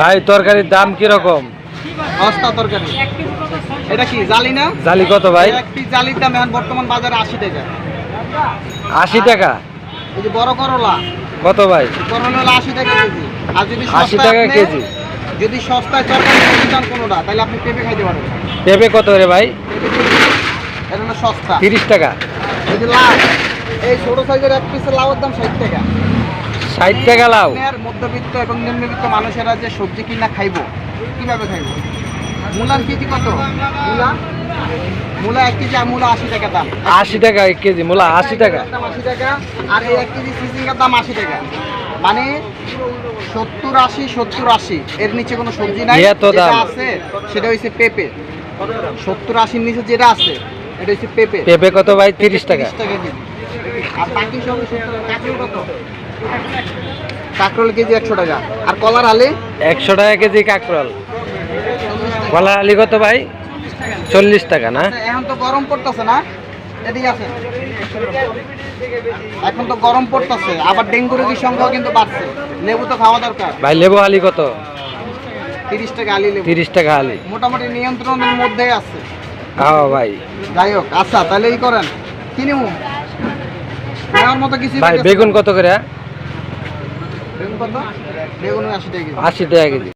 ভাই তরকারির দাম কীরকম? সস্তা তরকারি। এটা কি জালি না? জালি কত ভাই? জালির দাম এখন বর্তমান বাজারে আশি টাকা। আশি টাকা? এই যে বড় করলা। কত ভাই? করলা আশি টাকা কেজি। আর যদি 80 সস্তায় টাকা কেজি। যদি সস্তায় তরকারি চান কোনোটা তাহলে আপনি পেঁপে খাইতে পারেন। পেঁপে কত রে ভাই? এটা হলো সস্তা। তিরিশ টাকা। এই যে লাউ এই ছোট সাইজের এক পিসের লাউয়ের দাম ষাট টাকা। ষাট টাকা লাউ মধ্যবিত্ত এবং নিম্নবিত্ত মানুষেরা যে সবজি কিনা খাইবো কীভাবে খাইবো? মূলার কেজি কত? মূলা? মূলা এক কেজি মূলা আশি টাকা দাম। আশি টাকা এক কেজি মূলা আশি টাকা। আশি টাকা আর এই এক কেজি সিসিঙ্গার দাম আশি টাকা। মানে সত্তর আশি সত্তর আশি। এর নিচে কোনো সবজি নাই এত যেটা আছে সেটা হচ্ছে পেঁপে। সত্তর আশির নিচে যেটা আছে এটা হচ্ছে পেঁপে। পেঁপে কত ভাই? তিরিশ টাকা। 30 টাকা আর বাকি সব কাঁকরোল কত? কাঁকরোল কেজি একশো টাকা। আর কলার আলে? একশো টাকা কেজি কাঁকরোল। কলা আলি কত ভাই? চল্লিশ টাকা না? এখন তো গরম পড়তেছে না? এদিকে আছে এখন তো গরম পড়তেছে আবার ডেঙ্গু রোগীর সংখ্যাও কিন্তু বাড়ছে। লেবু তো খাওয়া দরকার। ভাই লেবু আলি কত? তিরিশ টাকা আলি লেবু। তিরিশ টাকা আলি। মোটামুটি নিয়ন্ত্রণের মধ্যেই আছে। হ্যাঁ ভাই। যাই হোক আচ্ছা তাহলে এই করেন। কি ভাই বেগুন কত করে বেগুন কত? বেগুন আশি টাকা কেজি। আশি টাকা কেজি।